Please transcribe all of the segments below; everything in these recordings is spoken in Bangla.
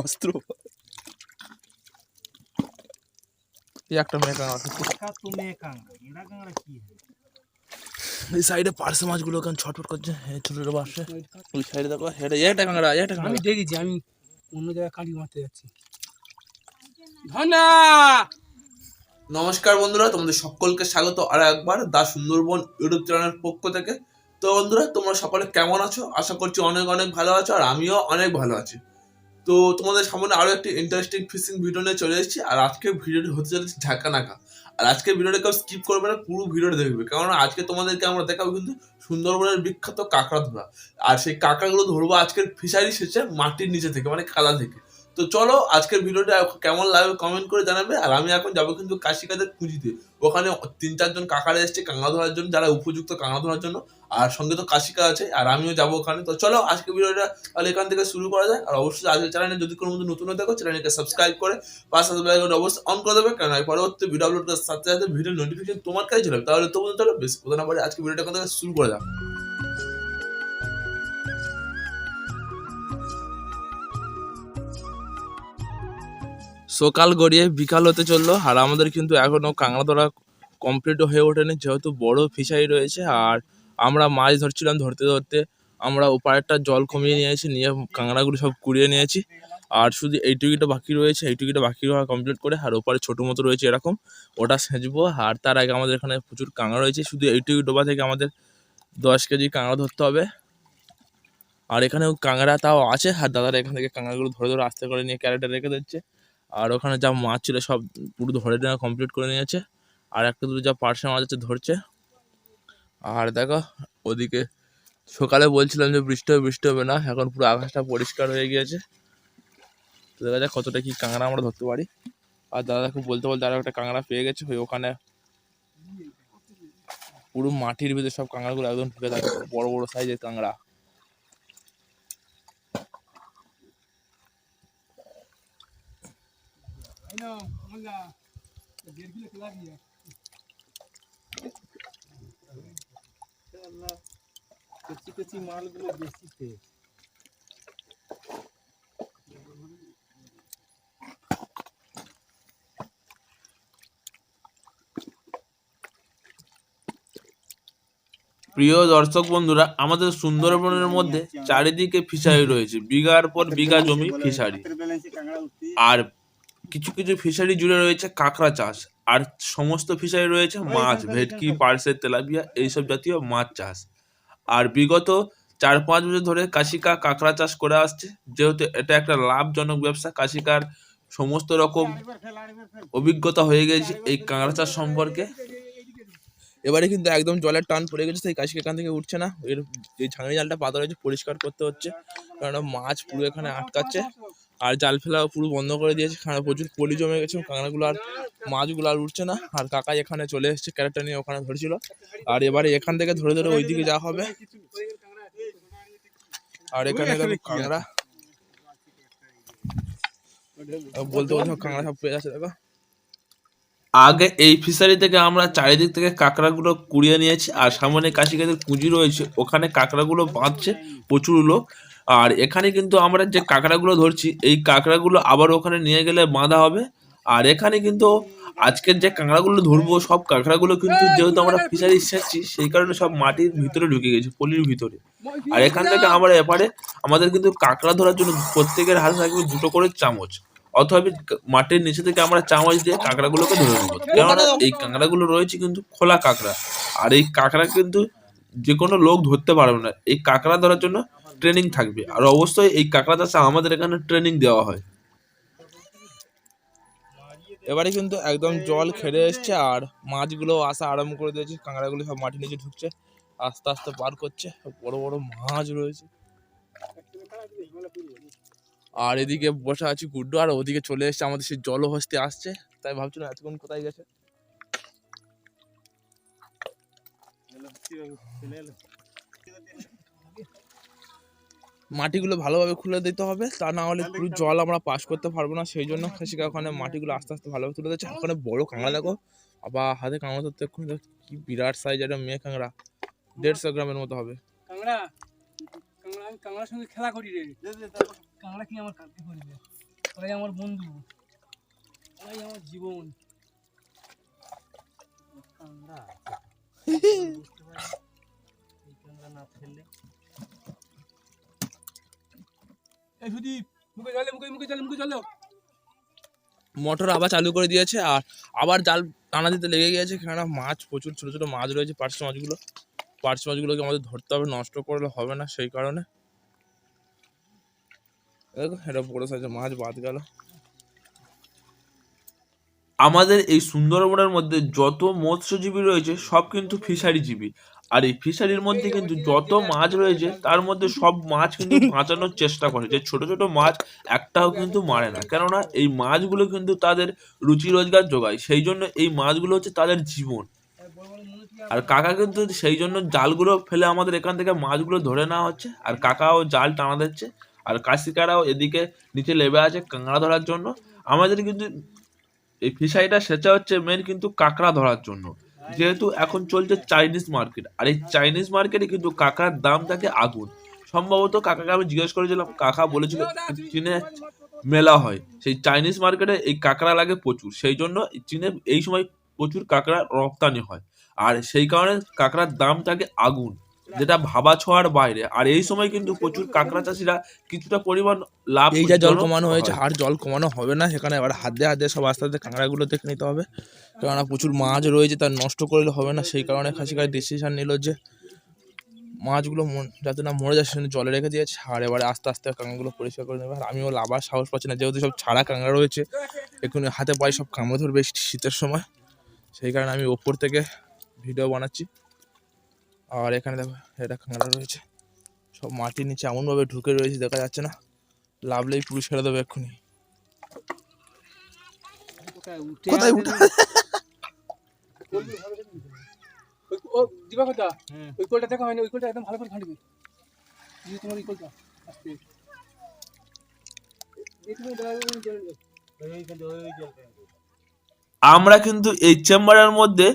অস্ত্র একটা মেয়ে এই সাইডে পার্সে মাছগুলো ছটফট করছে? হ্যাঁ ছোট ছোট পার্সে ওই সাইডে দেখো হেঁটে একটা কাঁকড়া একটা আমি দেখেছি আমি অন্য জায়গায় মারতে যাচ্ছি। নমস্কার বন্ধুরা তোমাদের সকলকে স্বাগত। আর একবার দা সুন্দরবন ইউটিউব চ্যানেলের পক্ষ থেকে তো বন্ধুরা, তোমরা সকলে কেমন আছো? আশা করছি অনেক অনেক ভালো আছো আর আমিও অনেক ভালো আছি। তো তোমাদের সামনে আরও একটি ইন্টারেস্টিং ফিশিং ভিডিও নিয়ে চলে এসেছি আর আজকে ভিডিওটি হতে চলেছে ঝাঁকা নাকা আর আজকে ভিডিওটা কেউ স্কিপ করবে না, পুরো ভিডিওটা দেখবে। কারণ আজকে তোমাদেরকে আমরা দেখাবো কিন্তু সুন্দরবনের বিখ্যাত কাঁকড়া ধরা আর সেই কাঁকড়াগুলো ধরবো আজকের ফিশারি শেষে মাটির নিচে থেকে মানে কাদা থেকে। তো চলো, আজকের ভিডিওটা কেমন লাগবে কমেন্ট করে জানাবে। আর আমি এখন যাব কিন্তু কাশিকাদের পুঁজিতে। ওখানে তিন চারজন কাকারা এসছে কাঁকড়া ধরার জন্য, যারা উপযুক্ত কাঁকড়া ধরার জন্য। আর সঙ্গে তো কাশিকা আছে, আর আমিও যাব ওখানে। তো চলো আজকে ভিডিওটা তাহলে এখান থেকে শুরু করা যায় আর অবশ্যই আজকে চ্যানেলে যদি কোনো নতুন থাকো চ্যানেলকে সাবস্ক্রাইব করে পাশে অবশ্যই অন করে দেবে। কারণ পরবর্তী ভিডিও আপলোড করার সাথে সাথে ভিডিও নোটিফিকেশন তোমার কাছে চলে তাহলে তো বন্ধু, চলো, বেশি কথা না পারে আজকে ভিডিওটা এখান থেকে শুরু করা যাক। সকাল গড়িয়ে বিকাল হতে চলল, আর আমাদের কিন্তু এখনও কাঁকড়া ধরা কমপ্লিট হয়ে ওঠেনি, যেহেতু বড় ফিশারি রয়েছে, আর আমরা মাছ ধরছিলাম ধরতে ধরতে, আমরা ওপারেরটা জল কমিয়ে নিয়েছি, নিয়ে কাঁকড়াগুলো সব কুড়িয়ে নিয়েছি, আর শুধু এই এইটুকুটা বাকি রয়েছে এই এইটুকুটা বাকি হওয়া কমপ্লিট করে, আর ওপারে ছোটো মতো রয়েছে এরকম, ওটা সেঁচবো, আর তার আগে আমাদের এখানে প্রচুর কাঁকড়া রয়েছে, শুধু এইটুকু ডোবা থেকে আমাদের দশ কেজি কাঁকড়া ধরতে হবে, আর এখানেও কাঁকড়া তাও আছে, আর দাদারা এখান থেকে কাঁকড়াগুলো ধরে ধরে আস্তে করে নিয়ে ক্যারেটে রেখে দিচ্ছে আর ওখানে যা মাছ ছিল সব পুরো ধরে নেওয়া কমপ্লিট করে নিয়েছে। আর একটা দুটো যা পার্সে মাছ আছে ধরছে। আর দেখো, ওদিকে সকালে বলছিলাম যে বৃষ্টি হবে বৃষ্টি হবে না, এখন পুরো আকাশটা পরিষ্কার হয়ে গিয়েছে। তো দেখা যাক কতটা কি কাঁকড়া আমরা ধরতে পারি। আর দাদা খুব বলতে বলতে আরও একটা কাঁকড়া পেয়ে গেছে, ওই ওখানে পুরো মাটির ভিতরে সব কাঁকড়াগুলো একদম ঢুকে থাকে, বড় বড় সাইজের কাঁকড়া। প্রিয় দর্শক বন্ধুরা আমাদের সুন্দরবনের মধ্যে চারিদিকে ফিশারি রয়েছে। বিঘার পর বিঘা জমি ফিশারি। আর কিছু কিছু ফিশারি জুড়ে রয়েছে কাঁকড়া চাষ আর সমস্ত ফিশারি রয়েছে মাছ ভেটকি পার্সেল তেলাপিয়া এইসব জাতীয় মাছ চাষ। আর বিগত চার পাঁচ বছর ধরে কাশিকা কাঁকড়া চাষ করে আসছে যেহেতু এটা একটা লাভজনক ব্যবসা কাশিকার সমস্ত রকম অভিজ্ঞতা হয়ে গেছে এই কাঁকড়া চাষ সম্পর্কে। এবারে কিন্তু একদম জলের টান পড়ে গেছে সেই কাশিকা এখান থেকে উঠছে না। এর যে ছাঁকনি জালটা পাতা রয়েছে পরিষ্কার করতে হচ্ছে। কারণ মাছ পুরো এখানে আটকাচ্ছে। আর জাল ফেলা পুরো বন্ধ করে দিয়েছে। প্রচুর পলি জমে গেছে, কাঁকড়াগুলো আর মাছগুলো আর উঠছে না। আর কাকা এখানে চলে এসেছে ক্যারেক্টার নিয়ে ওখানে ধরেছিল। আর এবারে এখান থেকে ধরে ধরে ওইদিকে যাওয়া হবে। আর এখানে কাঁকড়া। বলতে বলতে কাঁকড়া সব পেয়ে যাচ্ছে, দেখো। আগে এই ফিশারি থেকে আমরা চারিদিক থেকে কাঁকড়াগুলো কুড়িয়ে নিয়েছি, আর সামনে কাশিকাদের পুঁজি রয়েছে। ওখানে কাঁকড়াগুলো বাঁধছে প্রচুর লোক। আর এখানে কিন্তু আমরা যে কাঁকড়াগুলো ধরছি এই কাঁকড়াগুলো আবার ওখানে নিয়ে গেলে বাঁধা হবে। আর এখানে কিন্তু আজকের যে কাঁকড়াগুলো ধরবো সব কাঁকড়াগুলো কিন্তু যেহেতু আমরা ফিশারি সেচছি সেই কারণে সব মাটির ভিতরে ঢুকে গেছে পলির ভিতরে। আর এখান থেকে আমরা এপারে আমাদের কিন্তু কাঁকড়া ধরার জন্য প্রত্যেকের হাতে থাকবে দুটো করে চামচ। অথবা মাটির নিচে থেকে আমরা চামচ দিয়ে কাঁকড়াগুলোকে ধরে নেব। কেননা এই কাঁকড়াগুলো রয়েছে কিন্তু খোলা কাঁকড়া। আর এই কাঁকড়া কিন্তু যে কোনো লোক ধরতে পারবে না। এই কাঁকড়া ধরার জন্য ট্রেনিং থাকবে। আর অবশ্যই এই কাঁকড়া চাষে আমাদের এখানে ট্রেনিং দেওয়া হয়। এবারে কিন্তু একদম জল খেড়ে এসছে আর মাছগুলো আসা আরম্ভ করে দিয়েছে। কাঁকড়াগুলো সব মাটির নিচে ঢুকছে, আস্তে আস্তে পার করছে। বড় বড় মাছ রয়েছে। আর এদিকে বসে আছি গুড্ডু, আর ওদিকে চলে এসছে আমাদের সেই জলহস্তি আসছে। তাই ভাবছিলাম এতক্ষণ কোথায় গেছে? মাটিগুলো ভালোভাবে খুলে দিতে হবে। তা না হলে পুরো জল আমরা পাস করতে পারব না। সেই জন্য খাসিকা ওখানে মাটিগুলো আস্তে আস্তে ভালোভাবে তুলে দিচ্ছে ওখানে বড় কাঁকড়া দেখো। আবার হাতে কাঁকড়া ধরতে এক্ষুনি কি বিরাট সাইজ একটা মেয়ে কাঁকড়া। দেড়শো গ্রামের মতো হবে। কাংড়া কাংড়া আমি কাংড়ার সঙ্গে খেলা করি রে। কাংড়া কি আমার কাঁদতে করবে? ওরাই আমার বন্ধু। ওরাই আমার জীবন। কাঁকড়া। কাঁকড়া না ফেললে এই সুদীপ মুখে জলে মুখে মুখে জলে মুখে জলে। মোটর আবার চালু করে দিয়েছে আর আবার জাল টানা দিতে লেগে গিয়েছে। কেননা মাছ প্রচুর ছোটো ছোটো মাছ রয়েছে পার্শ্ব মাছগুলো। পার্শ্ব মাছগুলোকে আমাদের ধরতে হবে নষ্ট করলে হবে না সেই কারণে। দেখো এটা বড় সাইজের মাছ বাদ গেল। আমাদের এই সুন্দরবনের মধ্যে যত মৎস্যজীবী রয়েছে সব কিন্তু ফিশারিজীবী আর এই ফিশারির মধ্যে কিন্তু যত মাছ রয়েছে তার মধ্যে সব মাছ কিন্তু বাঁচানোর চেষ্টা করে। যে ছোট ছোট মাছ একটাও কিন্তু মারে না। কেননা এই মাছগুলো কিন্তু তাদের রুচি রোজগার যোগায়। সেই জন্য এই মাছগুলো হচ্ছে তাদের জীবন। আর কাকা কিন্তু সেই জন্য জালগুলো ফেলে আমাদের এখান থেকে মাছগুলো ধরে নেওয়া হচ্ছে। আর কাকাও জাল টানা দিচ্ছে। আর কাশিকারাও এদিকে নিচে লেবে আছে কাঁকড়া ধরার জন্য। আমাদের কিন্তু এই ফিশারিটা সেচা হচ্ছে মেন কিন্তু কাঁকড়া ধরার জন্য। যেহেতু এখন চলছে চাইনিজ মার্কেট আর এই চাইনিজ মার্কেটে কিন্তু কাকার দাম থাকে আগুন। সম্ভবত কাকাকে আমি জিজ্ঞেস করেছিলাম, কাকা বলেছিল চীনে মেলা হয়। সেই চাইনিজ মার্কেটে এই কাঁকড়া লাগে প্রচুর। সেই জন্য চীনে এই সময় প্রচুর কাঁকড়া রপ্তানি হয়। আর সেই কারণে কাঁকড়ার দাম থাকে আগুন। যেটা ভাবা ছোঁয়ার বাইরে। আর এই সময় কিন্তু প্রচুর কাঁকড়া চাষিরা কিছুটা পরিমাণ লাভ এই যা জল কমানো হয়েছে আর জল কমানো হবে না। সেখানে এবার হাত দিয়ে হাত দিয়ে সব আস্তে আস্তে কাঁকড়াগুলো দেখে নিতে হবে। কেননা প্রচুর মাছ রয়েছে তার নষ্ট করলে হবে না। সেই কারণে খাসিকার ডিসিশন নিল যে মাছগুলো মন- যাতে না মরে যায় সেজন্য জলে রেখে দিয়েছে। আর এবারে আস্তে আস্তে কাঁকড়াগুলো পরিষ্কার করে নেবে। আর আমিও লাভার সাহস পাচ্ছি না। যেহেতু সব ছাড়া কাঁকড়া রয়েছে এখানে হাতে পায়ে সব কামড়ে ধরবে শীতের সময়। সেই কারণে আমি ওপর থেকে ভিডিও বানাচ্ছি। আর এখানে দেখো এটা কাঁকড়া রয়েছে। সব মাটির নিচে এমনভাবে ঢুকে রয়েছে দেখা যাচ্ছে না। লাভলেই পুরো ছেড়ে দেবে এক্ষুনি। কোথায় উঠা ওই- ও দিবা কথা ওই কোলটা দেখা হয়নি ওই কোলটা একদম ভালো করে তোমার ওই কোলটা আস্তে। আমরা কিন্তু এই চেম্বারের মধ্যে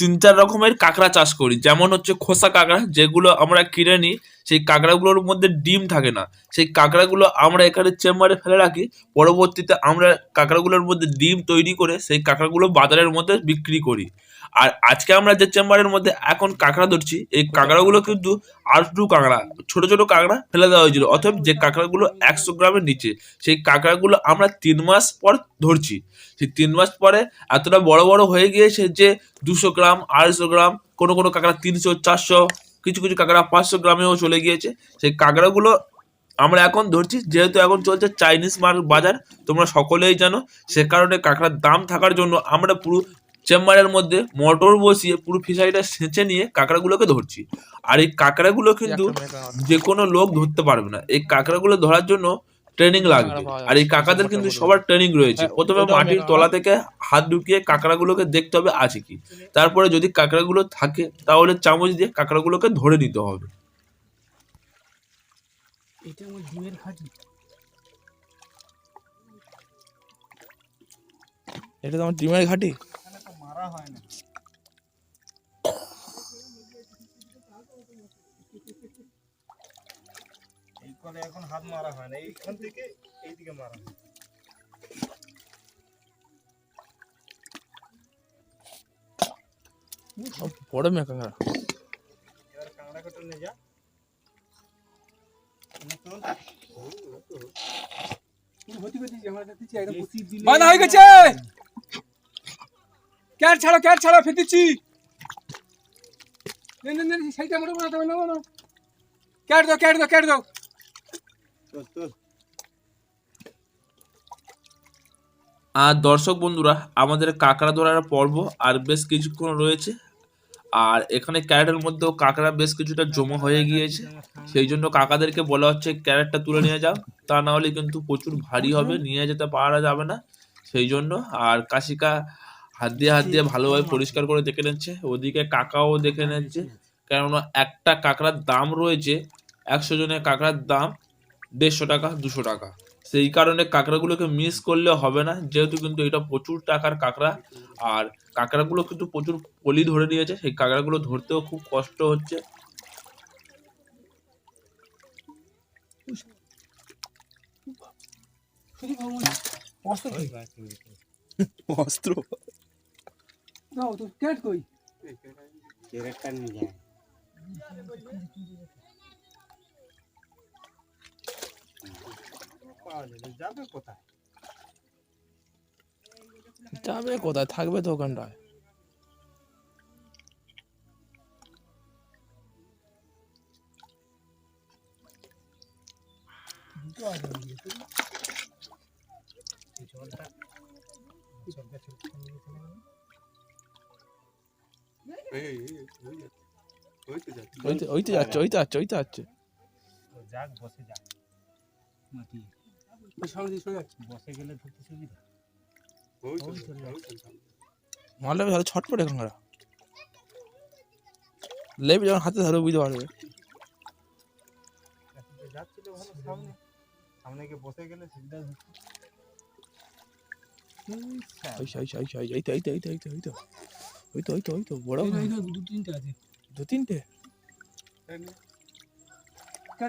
তিন চার রকমের কাঁকড়া চাষ করি। যেমন হচ্ছে খোসা কাঁকড়া, যেগুলো আমরা কিনে নিই, সেই কাঁকড়াগুলোর মধ্যে ডিম থাকে না। সেই কাঁকড়াগুলো আমরা এখানে চেম্বারে ফেলে রাখি, পরবর্তীতে আমরা কাঁকড়াগুলোর মধ্যে ডিম তৈরি করে সেই কাঁকড়াগুলো বাজারের মধ্যে বিক্রি করি। আর আজকে আমরা যে চেম্বারের মধ্যে এখন কাঁকড়া ধরছি, এই কাঁকড়াগুলো কিন্তু আটটু কাঁকড়া, ছোট ছোট কাঁকড়া ফেলে দেওয়া হয়েছিল। অথবা যে কাঁকড়াগুলো একশো গ্রামের নিচে, সেই কাঁকড়াগুলো আমরা তিন মাস পর ধরছি। সেই তিন মাস পরে এতটা বড় বড় হয়ে গিয়েছে যে দুশো গ্রাম, আড়াইশো গ্রাম, কোনো কোনো কাঁকড়া তিনশো, চারশো, কিছু কিছু কাঁকড়া পাঁচশো গ্রামেও চলে গিয়েছে। সেই কাঁকড়াগুলো আমরা এখন ধরছি, যেহেতু এখন চলছে চাইনিজ মার বাজার, তোমরা সকলেই জানো, সে কারণে কাঁকড়ার দাম থাকার জন্য আমরা পুরো চেম্বারের মধ্যে মোটর বসিয়ে পুরো ফিশারিটা সেঁচে নিয়ে কাঁকড়াগুলোকে ধরছি। আর এই কাঁকড়াগুলো কিন্তু যে কোনো লোক ধরতে পারবে না। এই কাঁকড়াগুলো ধরার জন্য ট্রেনিং লাগবে। আর এই কাকাদের কিন্তু সবার ট্রেনিং রয়েছে। হ্যাঁ, প্রথমে মাটির তলা থেকে হাত ঢুকিয়ে কাঁকড়াগুলোকে দেখতে হবে আছে কি? তারপরে যদি কাঁকড়াগুলো থাকে তাহলে চামচ দিয়ে কাঁকড়াগুলোকে ধরে নিতে হবে। এটা আমার ডিমের ঘাটি এটা তো আমার ডিমের ঘাটি? মারা হয় না এই কলে এখন হাত মারা হয় না এইখান থেকে এইদিকে মারা হয় সব বড় মেয়ে কাঁকড়া এবার কাঁকড়া কেটে নিয়ে যা নতুন তুমি হতে পেরেছি আমরা দেখতেছি একদম বেশি দিলে- বাঁধা হয়ে গেছে ক্যাট ছাড়ো ক্যাট ছাড়ো ফেটেছি। নে নে নে সেইটা মোটা বানাতে হবে না না দাও ক্যাট দাও ক্যাট দাও। তোর তোর। আর দর্শক বন্ধুরা আমাদের কাঁকড়া ধরার পর্ব আর বেশ কিছুক্ষণ রয়েছে। আর এখানে ক্যারেটের মধ্যেও কাঁকড়া বেশ কিছুটা জমা হয়ে গিয়েছে। সেই জন্য কাকাদেরকে বলা হচ্ছে ক্যারেটটা তুলে নিয়ে যাও। তা না হলে কিন্তু প্রচুর ভারী হবে নিয়ে যেতে পারা যাবে না। সেই জন্য আর কাশিকা হাত দিয়ে হাত দিয়ে ভালোভাবে পরিষ্কার করে দেখে নিচ্ছে ওদিকে কাকাও দেখে নিচ্ছে কেননা একটা কাঁকড়ার দাম রয়েছে একশো জনের কাঁকড়ার দাম দেড়শো টাকা দুশো টাকা সেই কারণে কাঁকড়াগুলোকে মিস করলে হবে না যেহেতু কিন্তু এটা প্রচুর টাকার কাঁকড়া আর কাঁকড়াগুলো কিন্তু প্রচুর পলি ধরে নিয়েছে সেই কাঁকড়াগুলো ধরতেও খুব কষ্ট হচ্ছে অস্ত্র কই অস্ত্র দাও তো ক্যাট কই ক্যারেক্টার নিয়ে যায় পাওয়া যাবে যাবে কোথায় যাবে কোথায় থাকবে তো ওখানটায় দুটো আছে ওদিকে, তো। এই জলটা এই জলটা ছেড়ে নিয়ে চলে গেল। ওই তো ওই যাচ্ছে ওই তো যাচ্ছে ওই তো যাচ্ছে যাক বসে যাক বসে গেলে ধরতে সুবিধা মারলে ভালো ছটপটে কাঁকড়া লেবু যখন হাতে ধরে বুঝতে পারবে তো যাচ্ছিল ভালো সামনে সামনে গিয়ে বসে গেলে সুবিধা হচ্ছে এই এই তো এই তো এই এই তো ওই তো ওই তো ওই তো বড় দু তিনটে আছে। দু তিনটে?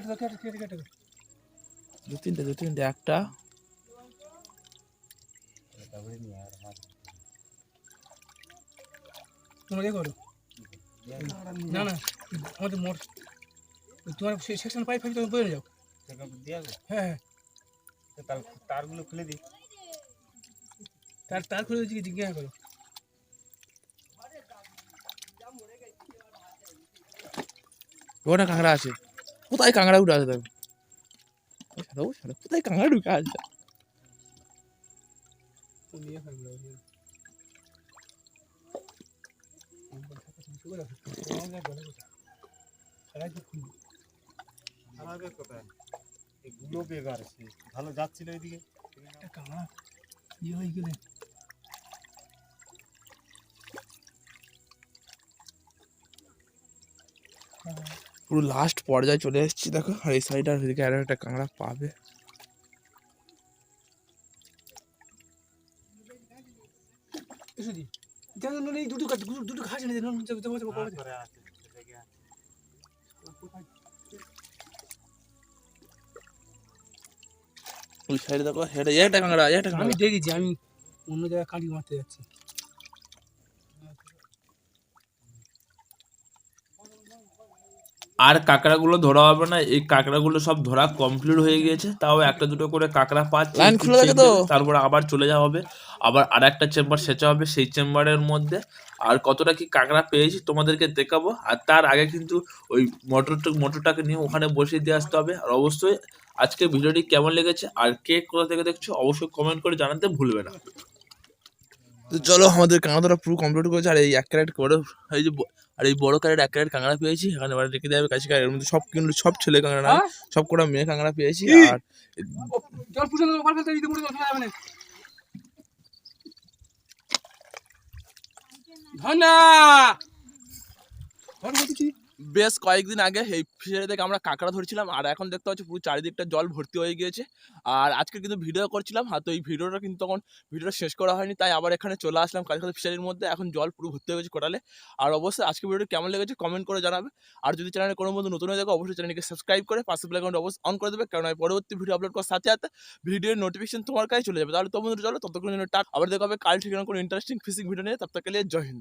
দাও ক্যাট ক্যাট দু তিনটে দু তিনটে একটা। করো? না না আমাদের মোট তোমার সেকশন পাইপ ফাইপ তুমি বলে যাও। হ্যাঁ হ্যাঁ। তার তারগুলো খুলে দিই। তার তার খুলে দিচ্ছি জিজ্ঞাসা করো? ওখানে কাঁকড়া আছে কোথায় কাঁকড়া উঠে আছে দেখো ওই শালা, কোথায় কাঁকড়া ঢুকে আছে ভালো যাচ্ছিল ওইদিকে ইয়ে হয়ে গেলে পুরো লাস্ট পর্যায়ে চলে এসেছি দেখো। আর এই সাইড আর এদিকে আরও একটা কাঁকড়া পাবে। দুটো ঘাস এনে। ওই সাইডে দেখো হেঁটে একটা কাঁকড়া একটা আমি দেখেছি আমি অন্য জায়গায় কাঁটি মারতে যাচ্ছি। আর কাঁকড়াগুলো ধরা হবে না এই কাঁকড়াগুলো সব ধরা কমপ্লিট হয়ে গিয়েছে তাও একটা দুটো করে কাঁকড়া পাচ্ছে। গেছে তারপরে আবার চলে যাওয়া হবে আবার আর একটা চেম্বার সেচা হবে সেই চেম্বারের মধ্যে। আর কতটা কি কাঁকড়া পেয়েছি তোমাদেরকে দেখাবো আর তার আগে কিন্তু ওই মোটরটা মোটরটাকে নিয়ে ওখানে বসিয়ে দিয়ে আসতে হবে। আর অবশ্যই আজকে ভিডিওটি কেমন লেগেছে আর কে কোথা থেকে দেখছ অবশ্যই কমেন্ট করে জানাতে ভুলবে না। তো চলো আমাদের কাঁকড়া ধরা পুরো কমপ্লিট করেছে আর এই এক ক্যারেট করে এই যে আর এই বড় ক্যারেট এক ক্যারেট কাঁকড়া পেয়েছি এখানে এবার রেখে দেবে কাছে এর মধ্যে সব কিন্তু সব ছেলে কাঁকড়া না হ্যাঁ? সব কটা মেয়ে কাঁকড়া পেয়েছি? আর ও, বেশ কয়েকদিন আগে এই ফিশারি থেকে আমরা কাঁকড়া ধরছিলাম, আর এখন দেখতে পাচ্ছি পুরো চারিদিকটা জল ভর্তি হয়ে গিয়েছে। আর আজকে কিন্তু ভিডিও করছিলাম আর তো এই ভিডিওটা কিন্তু তখন ভিডিওটা শেষ করা হয়নি, তাই আবার এখানে চলে আসলাম কাছাকাছি ফিশারির মধ্যে। এখন জল পুরো ভর্তি হয়ে গেছে কোটালে। আর অবশ্যই আজকে ভিডিওটা কেমন লেগেছে কমেন্ট করে জানাবে। আর যদি চ্যানেলে কোনো বন্ধু নতুন হয়ে থাকে, অবশ্যই চ্যানেলকে সাবস্ক্রাইব করে, পাশে আইকনটা অবশ্যই অন করে দেবে। কারণ আমি পরবর্তী ভিডিও আপলোড করার সাথে সাথে ভিডিওর নোটিফিকেশন তোমার কাছে চলে যাবে। তাহলে তো বন্ধুরা, চলো ততক্ষণ জন্য টাট। আবার দেখা হবে কাল ঠিক কোনো ইন্টারেস্টিং ফিশিং ভিডিও নিয়ে। তক জয় হিন্দ।